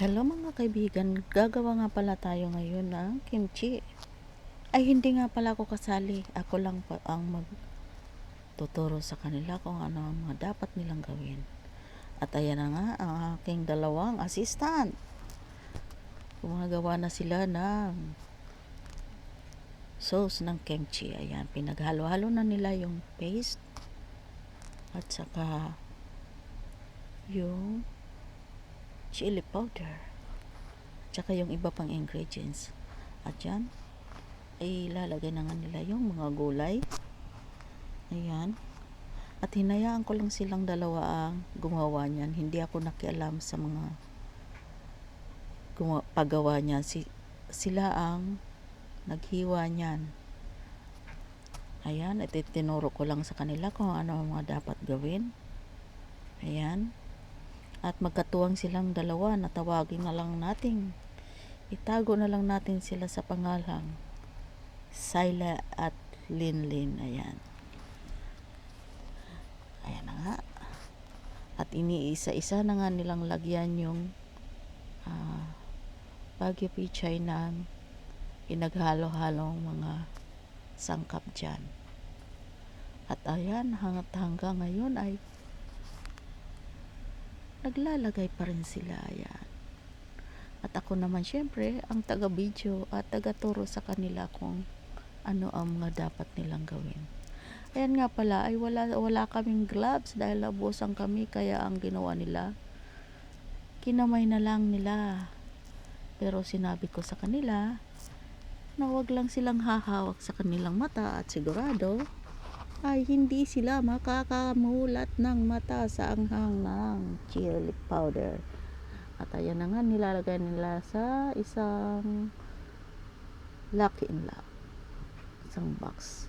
Hello mga kaibigan, gagawa nga pala tayo ngayon ng kimchi. Ay hindi nga pala ako kasali, ako lang pa ang magtuturo sa kanila kung ano ang mga dapat nilang gawin. At ayan na nga ang aking dalawang assistant. Gumagawa na sila ng sauce ng kimchi. Ayan, pinaghalo-halo na nila yung paste at saka yung chili powder tsaka yung iba pang ingredients. At yan ay lalagay na nga nila yung mga gulay. Ayan. At hinayaan ko lang silang dalawa ang gumawa niyan. Hindi ako nakialam sa mga paggawa niyan. Si, sila ang naghiwa niyan. Ayan at tinuro ko lang sa kanila kung ano ang mga dapat gawin. Ayan at magkatuwang silang dalawa na tawagin na lang natin itago na lang natin sila sa pangalang Syla at Linlin. Ayan. Ayan na nga. At iniisa-isa na nga nilang lagyan yung uh, Baguio Pichay ng pinaghalo-halong mga sangkap dyan. At ayan hanggang ngayon ay naglalagay pa rin sila yan. At ako naman syempre ang taga-video at taga-turo sa kanila kung ano ang mga dapat nilang gawin. Ayan nga pala ay wala, wala kaming gloves dahil nabusan kami kaya ang ginawa nila kinamay na lang nila. Pero sinabi ko sa kanila na wag lang silang hahawak sa kanilang mata at sigurado ay hindi sila makakamulat ng mata sa anghang ng chili powder. At ayan na nga, nilalagay nila sa isang lucky in lock. Isang box.